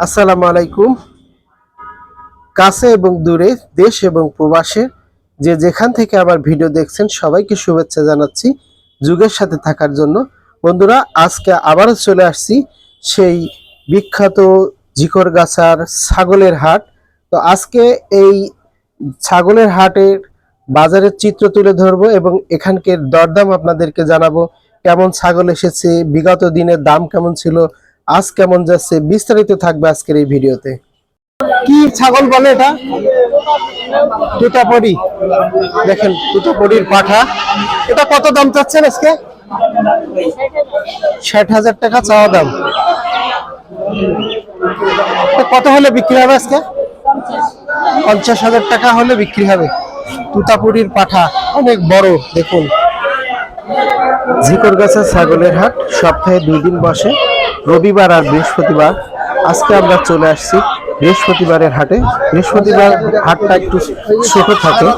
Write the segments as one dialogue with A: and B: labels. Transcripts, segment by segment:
A: আসসালামু আলাইকুম। কাছে এবং দূরে, দেশ এবং প্রবাসে যে যেখান থেকে আমার ভিডিও দেখছেন, সবাইকে শুভেচ্ছা জানাচ্ছি যুগের সাথে থাকার জন্য। বন্ধুরা, আজকে আবারও চলে আসছি সেই বিখ্যাত জিকরগাছার ছাগলের হাট। তো আজকে এই ছাগলের হাটের বাজারের চিত্র তুলে ধরবো এবং এখানকার দরদাম আপনাদেরকে জানাব, কেমন ছাগল এসেছে, বিগত দিনের দাম কেমন ছিল আজ কেমন যাচ্ছে? বিস্তারিত থাকবে আজকের এই ভিডিওতে। কি ছাগল বলে এটা? টুটাপড়ি দেখেন টুটাপড়ির পাঠা। এটা কত দাম চাচ্ছেন আজকে? ষাট হাজার টাকা চাওয়া দাম। কত হলে বিক্রি হবে আজকে? পঞ্চাশ হাজার টাকা হলে বিক্রি হবে। তুতাপুরির পাঠা, অনেক বড়, দেখুন। ঝিকরগাছা ছাগলের হাট, সপ্তাহে দুই দিন বসে। রবিবার আর বৃহস্পতিবার। আজকে আমরা চলে আসছি বৃহস্পতিবারের হাটে। বৃহস্পতিবার হাটটা একটু ছোট থাকে।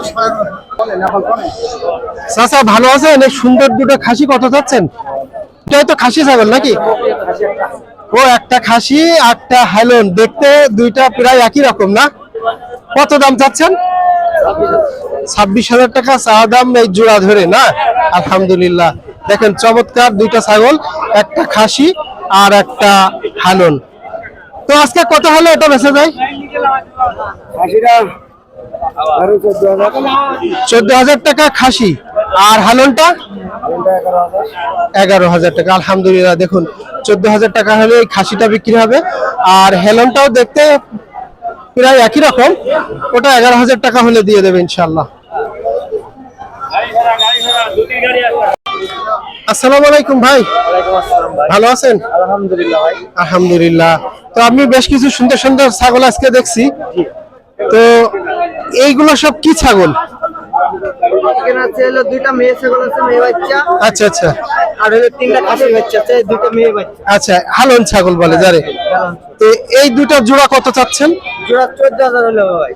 A: চাচা, ভালো আছেন? এই সুন্দর দুটো খাসি কত চাচ্ছেন? এটাই তো খাসি ছাগল নাকি? ও, একটা খাসি একটা হাইলন। দেখতে দুইটা প্রায় একই রকম না? কত দাম চাচ্ছেন? ছাব্বিশ হাজার টাকা চাওয়া দাম এই জোড়া ধরে, না? আলহামদুলিল্লাহ। দেখেন, চমৎকার দুইটা ছাগল, একটা খাসি আর একটা হালন তো আজকে কত হলে এটা বেঁচে যায় চোদ্দ হাজার টাকা খাসি। আর হালনটা এগারো হাজার টাকা, আলহামদুলিল্লাহ। দেখুন, চোদ্দ হাজার টাকা হলে এই খাসিটা বিক্রি হবে। আর হেলনটাও দেখতে প্রায় একই রকম। ওটা এগারো হাজার টাকা হলে দিয়ে দেবে ইনশাল্লাহ আসসালামু আলাইকুম ভাই। ভালো আছেন?
B: আলহামদুলিল্লাহ ভাই।
A: আলহামদুলিল্লাহ। তো আমি বেশ কিছু সুন্দর সুন্দর ছাগল আজকে দেখছি। তো এইগুলো সব কি ছাগল?
B: দুইটা মেয়ে ছাগল আছে মেয়ে বাচ্চা।
A: আচ্ছা আচ্ছা।
B: আর হলো তিনটা খাসি বাচ্চা আছে দুইটা মেয়ে বাচ্চা।
A: আচ্ছা হালন ছাগল বলে যারে তো এই দুটো জোড়া কত চাচ্ছেন?
B: জোড়া চোদ্দ হাজার হলো ভাই।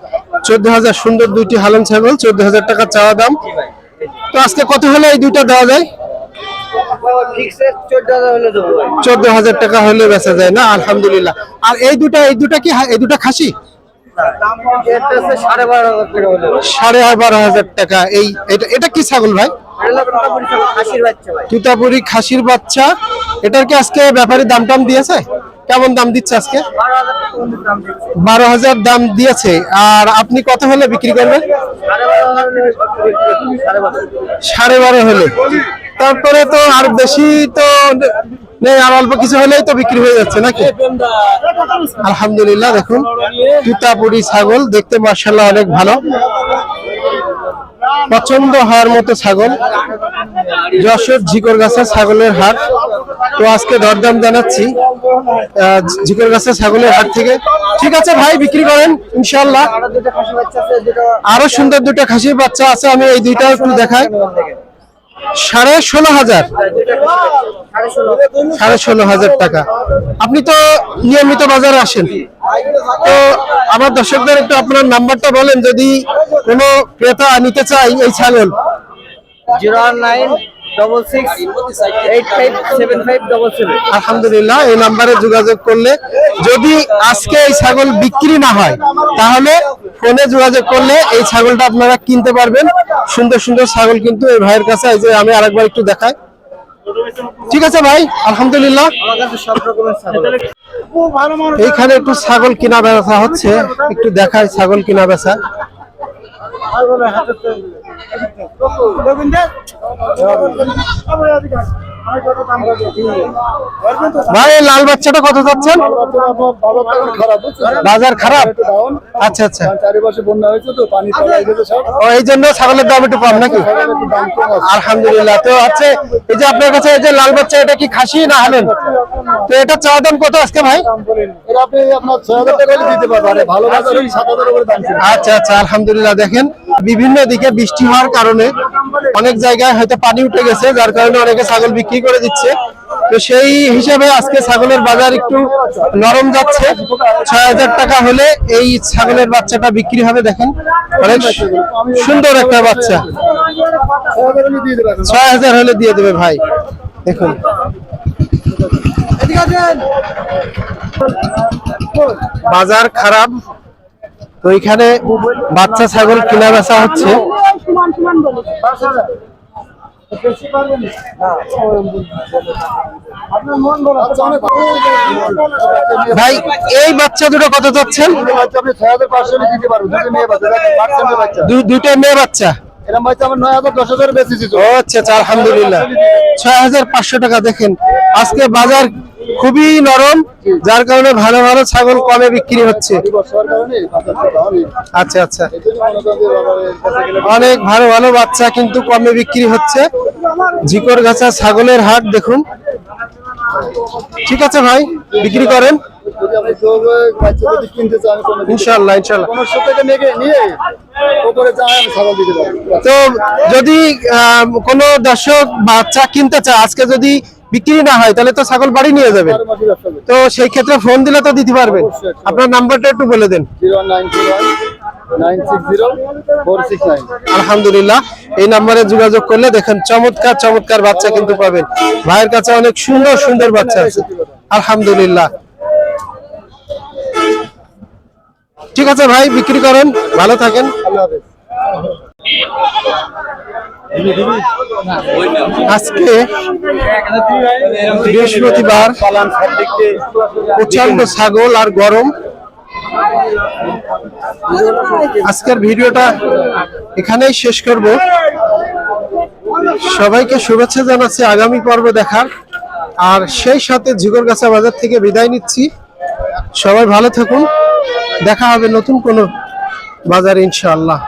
A: চোদ্দ হাজার সুন্দর দুইটি হালন ছাগল চোদ্দ হাজার টাকা চাওয়া দাম। তো আজকে কত হলে এই দুইটা দেওয়া যায়?
B: চোদ্দ হাজার
A: টাকা হলে বেচা যায় না, আলহামদুলিল্লাহ। আর এই দুটা এই দুটা কি এই দুটা খাসি?
B: সাড়ে বারো হাজার টাকা।
A: এই এটা কি ছাগল ভাই? তুতাপুরি খাসির বাচ্চা। এটার কি আজকে ব্যাপারী দাম টাম দিয়েছে? কেমন দাম দিচ্ছে আজকে?
B: বারো হাজার দাম
A: দিয়েছে। আর আপনি কত হলে বিক্রি করবেন?
B: সাড়ে বারো হলে।
A: তারপরে তো আর বেশি তো নেই, আর অল্প কিছু হলেই তো বিক্রি হয়ে যাচ্ছে নাকি? আলহামদুলিল্লাহ, দেখুন, তুতাপুরি ছাগল, দেখতে মার্শাল্লাহ অনেক ভালো। পছন্দ হওয়ার মতো ছাগল। যশোর ঝিকর গাছের ছাগলের হাট। তো আজকে দরদাম জানাচ্ছি ঝিকর গাছের ছাগলের হাট থেকে। ঠিক আছে ভাই, বিক্রি করেন ইনশাল্লাহ আরও সুন্দর দুটো খাসির বাচ্চা আছে, আমি এই দুইটা একটু দেখাই। সাড়ে ষোলো হাজার।
B: সাড়ে ষোলো
A: হাজার টাকা। আপনি তো নিয়মিত বাজারে আসেন। তো আমার দর্শকদের একটু আপনার নাম্বারটা বলেন যদি কোনো ক্রেতা নিতে চাই এই ছাগল
B: জিরো নাইন
A: আলহামদুলিল্লাহ এই নাম্বারে যোগাযোগ করলে যদি আজকে এই ছাগল বিক্রি না হয় তাহলে ফোনে যোগাযোগ করলে এই ছাগলটা আপনারা কিনতে পারবেন। সুন্দর সুন্দর ছাগল কিন্তু এই ভাইয়ের কাছে, এই যে আমি আরেকবার একটু দেখাই। ঠিক আছে ভাই, আলহামদুলিল্লাহ। এইখানে একটু ছাগল কিনা বেচা হচ্ছে। একটু দেখায় ছাগল কিনা বেচা। ভাই লাল বাচ্চাটা কত যাচ্ছেন বাজার খারাপ? আচ্ছা আচ্ছা।
C: বন্যা হয়েছে তো পানি
A: ও, এই জন্য ছাগলের দাম একটু কম নাকি? আলহামদুলিল্লাহ। তো আছে এই যে আপনার কাছে এই যে লাল বাচ্চা, এটা কি খাসি না হালেন তো এটা চাওয়া দাম কত আজকে ভাই? আচ্ছা আচ্ছা আলহামদুলিল্লাহ। দেখেন, বিভিন্ন দিকে বৃষ্টি হওয়ার কারণে অনেক জায়গায় হয়তো পানি উঠে গেছে, যার কারণে অনেকে ছাগল বিক্রি করে দিচ্ছে। তো সেই হিসাবে আজকে ছাগলের বাজার একটু নরম যাচ্ছে। ছয় হাজার টাকা হলে এই ছাগলের বাচ্চাটা বিক্রি হবে, দেখেন। অনেক সুন্দর একটা বাচ্চা।
C: ছয় হাজার হলে দিয়ে
A: দেবে ভাই। দেখুন। বাজার খারাপ। তো এখানে বাচ্চা ছাগল কেনা বেচা হচ্ছে। ভাই এই বাচ্চা দুটো কত
C: পারব দুটো মেয়ে বাচ্চা এরকম আমার নয় হাজার দশ হাজার বেশি
A: ও আচ্ছা আচ্ছা আলহামদুলিল্লাহ ছয় হাজার পাঁচশো টাকা দেখেন আজকে বাজার খুবই নরম যার কারণে ভালো ভালো ছাগল কমে বিক্রি হচ্ছে আচ্ছা আচ্ছা
C: মনে
A: অনেক ভালো ভালো বাচ্চা কিন্তু কমে বিক্রি হচ্ছে ঝিকর গাছা ছাগলের হাট দেখুন। ঠিক আছে ভাই, বিক্রি করেন। ইনশাল্লাহ ইনশাল্লাহ তো যদি কোনো দর্শক বাচ্চা কিনতে চায়, আজকে যদি বিক্রি না হয় তাহলে তো ছাগল বাড়ি নিয়ে যাবে। তো সেই ক্ষেত্রে ফোন দিলে তো দিতে পারবেন আপনার নাম্বারটা একটু বলে দেন। আলহামদুলিল্লাহ এই নাম্বারে যোগাযোগ করলে দেখেন চমৎকার চমৎকার বাচ্চা কিন্তু পাবেন। ভাইয়ের কাছে অনেক সুন্দর সুন্দর বাচ্চা আছে। আলহামদুলিল্লাহ। ঠিক আছে ভাই বিক্রি করেন ভালো থাকেন। আজকে বৃহস্পতিবার প্রচণ্ড ছাগল আর গরম। আজকের ভিডিওটা এখানেই শেষ করব। সবাইকে শুভেচ্ছা জানাচ্ছি আগামী পর্ব দেখার। আর সেই সাথে ঝিগরগাছা বাজার থেকে বিদায় নিচ্ছি। সবাই ভালো থাকুন। দেখা হবে নতুন কোনো বাজার ইনশাআল্লাহ।